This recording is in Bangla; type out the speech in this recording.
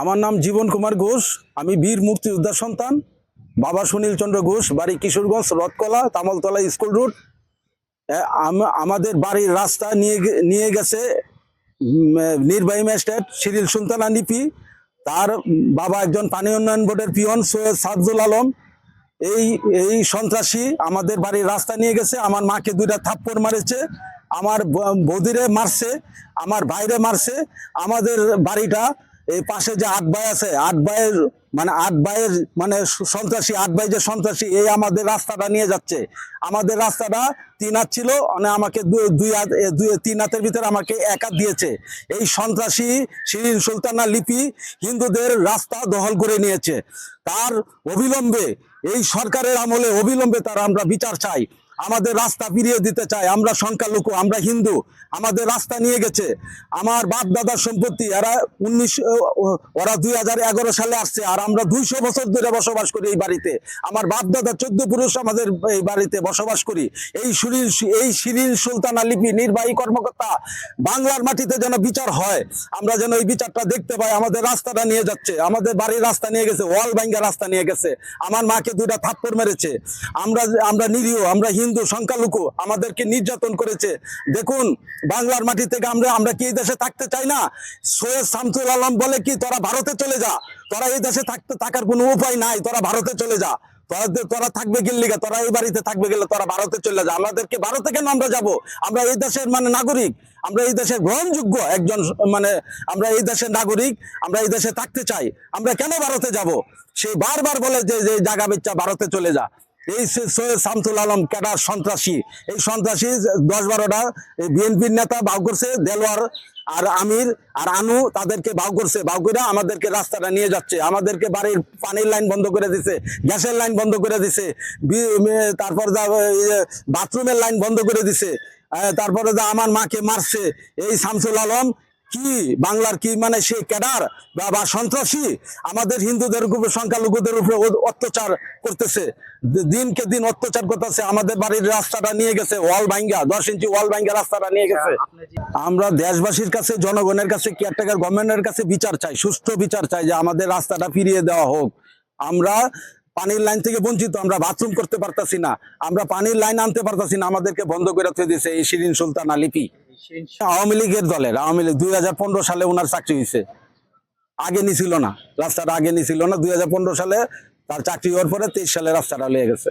আমার নাম জীবন কুমার ঘোষ, আমি বীর মুক্তিযোদ্ধার সন্তান। বাবা সুনীল চন্দ্র ঘোষ, বাড়ি কিশোরগঞ্জ, রথকলা, তামলতলা স্কুল রুট। আমাদের বাড়ির রাস্তা নিয়ে নিয়ে গেছে নির্বাহী ম্যাজিস্ট্রেট শিরিল সুলতান আনিপি তার বাবা একজন পানি উন্নয়ন বোর্ডের পিয়ন, সৈয়দ সাবজুল আলম। এই এই সন্ত্রাসী আমাদের বাড়ির রাস্তা নিয়ে গেছে, আমার মাকে দুইটা থাপ্পড় মারেছে, আমার বৌদিরে মারছে, আমার ভাইরে মারছে, আমাদের বাড়িটা এই পাশে যে আট ভাই আছে, আট ভাইয়ের মানে আট ভাইয়ের মানে সন্ত্রাসী, আট ভাই যে সন্ত্রাসী, এই আমাদের রাস্তাটা নিয়ে যাচ্ছে। আমাদের রাস্তাটা তিন হাত ছিল মানে আমাকে দুই হাত দুই, তিন হাতের ভিতরে আমাকে এক হাত দিয়েছে। এই সন্ত্রাসী শিরিন সুলতানা লিপি হিন্দুদের রাস্তা দখল করে নিয়েছে। তার অবিলম্বে, এই সরকারের আমলে অবিলম্বে তার আমরা বিচার চাই। আমাদের রাস্তা ফিরিয়ে দিতে চাই আমরা সংখ্যালঘু, আমরা হিন্দু, আমাদের রাস্তা নিয়ে গেছে। আমার বাপ দাদার সম্পত্তি, এরা উনিশ ওরা দুই হাজার এগারো সালে আসছে আর আমরা দুইশো বছর ধরে বসবাস করি এই বাড়িতে। আমার বাপ দাদা চোদ্দ পুরুষ আমাদের এই বাড়িতে বসবাস করি। এই শিরিন এই শিরিন সুলতানা লিপি, নির্বাহী কর্মকর্তা, বাংলার মাটিতে যেন বিচার হয়, আমরা যেন এই বিচারটা দেখতে পাই, আমাদের রাস্তাটা নিয়ে যাচ্ছে, আমাদের বাড়ির রাস্তা নিয়ে গেছে, ওয়াল ব্যাঙ্গা রাস্তা নিয়ে গেছে। আমার মাকে দুইটা থাপ্পড় মেরেছে। আমরা আমরা নিরীহ, আমরা হিন্দু। সংখ্যালঘু আমাদেরকে নির্যাতন করেছে। দেখুন, বাংলার মাটি থেকে আমরা আমরা কি এই দেশে থাকতে চাই না? সৈয়দ শামসুল আলম বলে কি, তোরা ভারতে চলে যা। তোরা এই দেশে থাকতে থাকার কোনো উপায় নাই। তোরা ভারতে চলে যা। তোরা তোরা থাকবে গেলে তোরা এই বাড়িতে থাকবে গেলে তোরা ভারতে চলে যা। আমাদেরকে ভারতে কেন আমরা যাব? আমরা এই দেশের মানে নাগরিক। আমরা এই দেশের গ্রহণযোগ্য একজন মানে আমরা এই দেশের নাগরিক। আমরা এই দেশে থাকতে চাই। আমরা কেন ভারতে যাব? সে বারবার বলে যে যে জায়গা বেচা ভারতে চলে যা। এই সৈয়দ শামসুল আলম, ক্যাডার সন্ত্রাসী। এই সন্ত্রাসী দশ বারোটা বিএনপির নেতা বাউ করছে, দেলোয়ার আর আমির আর আনু তাদেরকে বাউ করছে। বাউ করে আমাদেরকে রাস্তাটা নিয়ে যাচ্ছে। আমাদেরকে বাড়ির পানির লাইন বন্ধ করে দিছে, গ্যাসের লাইন বন্ধ করে দিছে তারপর যা বাথরুমের লাইন বন্ধ করে দিছে। তারপরে যা আমার মাকে মারছে, এই শামসুল আলম কি? বাংলার কি মানে সে ক্যাডার বা সন্ত্রাসী? আমাদের হিন্দুদের উপরে, সংখ্যালঘুদের উপরে অত্যাচার করতেছে। দিনকে দিন অত্যাচার করতেছে। আমাদের বাড়ির রাস্তাটা নিয়ে গেছে, ওয়াল ভাঙ্গা দশ ইঞ্চি ওয়াল ভাঙ্গা রাস্তাটা নিয়ে গেছে। আমরা দেশবাসীর কাছে, জনগণের কাছে কেয়ারটেকার গভর্নমেন্টের কাছে বিচার চাই, সুষ্ঠু বিচার চাই যে আমাদের রাস্তাটা ফিরিয়ে দেওয়া হোক। আমরা পানির লাইন থেকে বঞ্চিত, আমরা বাথরুম করতে পারতাছি না। আমরা পানির লাইন আনতে পারতাছি না, আমাদেরকে বন্ধ করে থয়ে দিয়েছে এই শিরিন সুলতান আলিপি আওয়ামী লীগের দলের, আওয়ামী লীগ দুই হাজার পনেরো সালে ওনার চাকরি হয়েছে আগে নিছিল না, রাস্তাটা আগে নিছিল না। দুই হাজার পনেরো সালে তার চাকরি হওয়ার পরে তেইশ সালে রাস্তাটা লেগে গেছে।